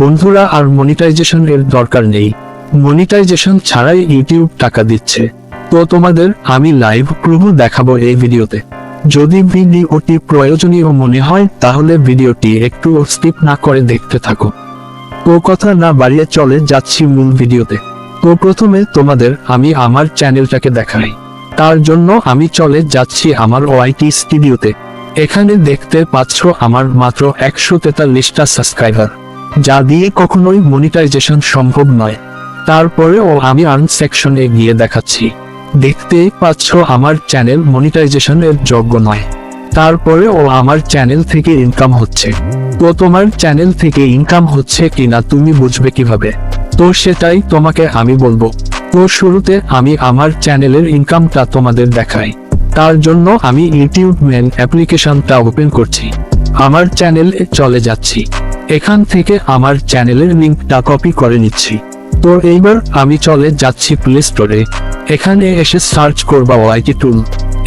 বন্ধুরা, আর মনিটাইজেশন এর দরকার নেই। মনিটাইজেশন ছাড়াই ইউটিউব টাকা দিচ্ছে। তো তোমাদের, আমি লাইভ প্রুফ দেখাবো এই ভিডিওতে। যদি ভিডিওটি প্রয়োজনীয় মনে হয়, তাহলে ভিডিওটি একটু স্কিপ না করে দেখতে থাকো। তো কথা না বাড়িয়ে চলে যাচ্ছি মূল ভিডিওতে। তো প্রথমে তোমাদের, আমি আমার চ্যানেলটাকে দেখাই। তার জন্য আমি চলে যাচ্ছি আমার ওআইটি স্টুডিওতে এখানে দেখতে পাচ্ছ আমার মাত্র একশো তেতাল্লিশটা সাবস্ক্রাইবার যা দিয়ে কখনোই মনিটাইজেশন সম্ভব নয়। তারপরেও আমি আর্ন সেকশনে গিয়ে দেখাচ্ছি। দেখতেই পাচ্ছ আমার চ্যানেল মনিটাইজেশনের যোগ্য নয়। তারপরেও আমার চ্যানেল থেকে ইনকাম হচ্ছে। তো তোমার চ্যানেল থেকে ইনকাম হচ্ছে কিনা তুমি বুঝবে কীভাবে? তো সেটাই তোমাকে আমি বলব। তো শুরুতে আমি আমার চ্যানেলের ইনকামটা তোমাদের দেখাই। তার জন্য আমি ইউটিউব মেন অ্যাপ্লিকেশনটা ওপেন করছি। আমার চ্যানেলে চলে যাচ্ছি। এখান থেকে আমার চ্যানেলের লিঙ্কটা কপি করে নিচ্ছি। তো এইবার আমি চলে যাচ্ছি প্লে স্টোরে এখানে এসে সার্চ করবা ওয়াইটি টুল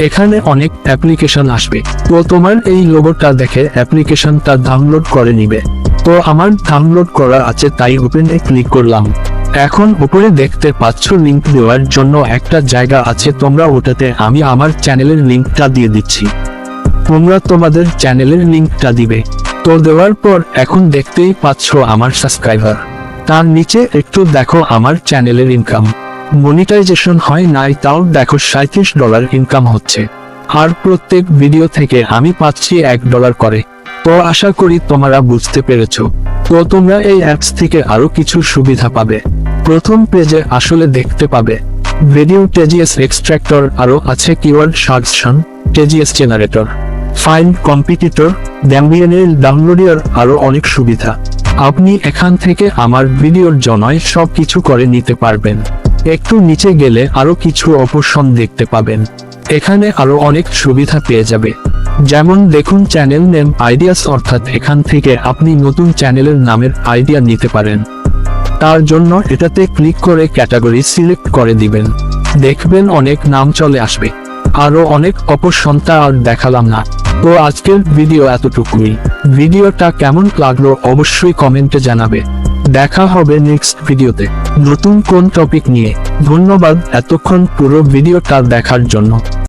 এখানে অনেক অ্যাপ্লিকেশন আসবে। তো তোমার এই লোগোটা দেখে অ্যাপ্লিকেশনটা ডাউনলোড করে নিবে। তো আমার ডাউনলোড করা আছে, তাই ওপেনে ক্লিক করলাম। এখন উপরে দেখতে পাচ্ছ লিঙ্ক দেওয়ার জন্য একটা জায়গা আছে, তোমরা ওটাতে আমি আমার চ্যানেলের লিঙ্কটা দিয়ে দিচ্ছি। তোমরা তোমাদের চ্যানেলের লিঙ্কটা দিবে। তো দেওয়ার পর এখন দেখতেই পাচ্ছ আমার সাবস্ক্রাইবার তার নিচে একটু দেখো আমার চ্যানেলের ইনকাম মনিটাইজেশন হয় নাই তাও দেখো সাঁত্রিশ ডলার ইনকাম হচ্ছে। আর প্রত্যেক ভিডিও থেকে আমি পাচ্ছি এক ডলার করে। তো আশা করি তোমরা বুঝতে পেরেছ। তো তোমরা এই অ্যাপস থেকে আরও কিছু সুবিধা পাবে। প্রথম পেজে আসলে দেখতে পাবে। ভিডিও টেজিএস এক্সট্রাক্টর আরও আছে keyword suggestion tags generator file competitor ড্যাম্বিয়ানের ডাউনলোডের আরও অনেক সুবিধা। আপনি এখান থেকে আমার ভিডিওর জনয় সব কিছু করে নিতে পারবেন। একটু নিচে গেলে আরও কিছু অপশন দেখতে পাবেন। এখানে আরও অনেক সুবিধা পেয়ে যাবে। যেমন দেখুন চ্যানেল নেম আইডিয়াস অর্থাৎ এখান থেকে আপনি নতুন চ্যানেলের নামের আইডিয়া নিতে পারেন। তার জন্য এটাতে ক্লিক করে ক্যাটাগরি সিলেক্ট করে দিবেন। দেখবেন অনেক নাম চলে আসবে। আরও অনেক অপসন্তা আর দেখালাম না। তো আজকের ভিডিও এতটুকুই। ভিডিওটা কেমন লাগল অবশ্যই কমেন্টে জানাবে। দেখা হবে নেক্সট ভিডিওতে। নতুন কোন টপিক নিয়ে। ধন্যবাদ এতক্ষণ পুরো ভিডিওটা দেখার জন্য।